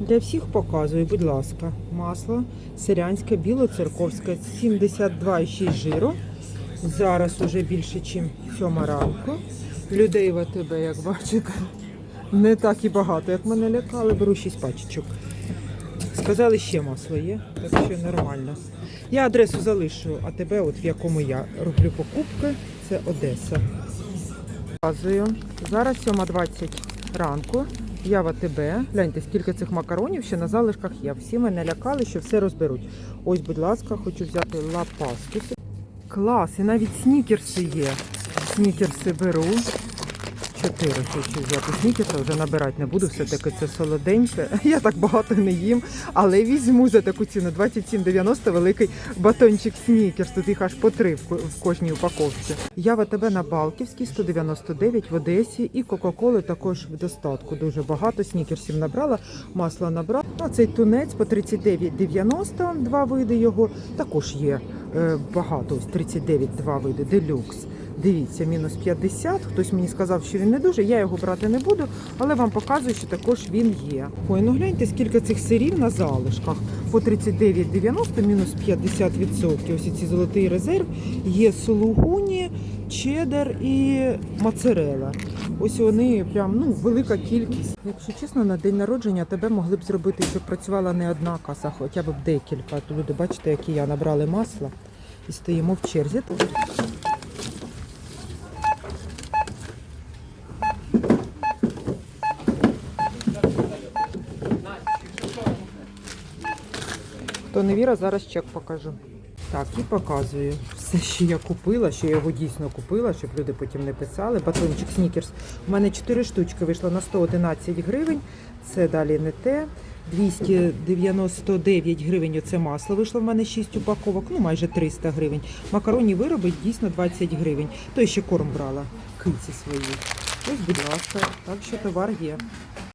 Для всіх показую, будь ласка, масло селянське, білоцерковське, 72,6 жиру. Зараз уже більше, ніж 7 ранку. Людей в АТБ, як бачите, не так і багато, як мене лякали, беру 6 пачечок. Сказали, ще масло є, так що нормально. Я адресу залишу АТБ, от в якому я роблю покупки. Це Одеса. Показую. Зараз 7.20 ранку. Я тебе. Гляньте, скільки цих макаронів ще на залишках є. Всі мене лякали, що все розберуть. Ось, будь ласка, хочу взяти лапасту. Клас, і навіть снікерси є. Снікерси беру. Чотири хочу взяти снікерса, вже набирати не буду, все-таки це солоденьке. Я так багато не їм, але візьму за таку ціну 27,90 великий батончик снікерс. Тут їх аж по три в кожній упаковці. Я в АТБ на Балківській 199 в Одесі і Кока-Коли також в достатку. Дуже багато снікерсів набрала, масла набрала. А цей тунець по 39,90, два види його також є е, багато. Ось 39, два види, делюкс. Дивіться, мінус 50. Хтось мені сказав, що він не дуже. Я його брати не буду, але вам показую, що також він є. Ой, ну гляньте, скільки цих сирів на залишках. По 39,90, мінус 50%. Ось ці золотий резерв. Є сулугуні, чеддер і моцарела. Ось вони прям ну велика кількість. Якщо чесно, на день народження тебе могли б зробити, щоб працювала не одна каса, хоча б декілька. То люди, бачите, які я набрали масла і стоїмо в черзі. Хто не вірить, зараз чек покажу. Так, і показую все, що я купила, що я його дійсно купила, щоб люди потім не писали. Батончик Снікерс. У мене 4 штучки вийшло на 111 гривень. Це далі не те. 299 гривень оце масло вийшло в мене 6 упаковок, ну майже 300 гривень. Макаронні вироби дійсно 20 гривень. То ще корм брала, киці свої. Ось, будь ласка, так що товар є.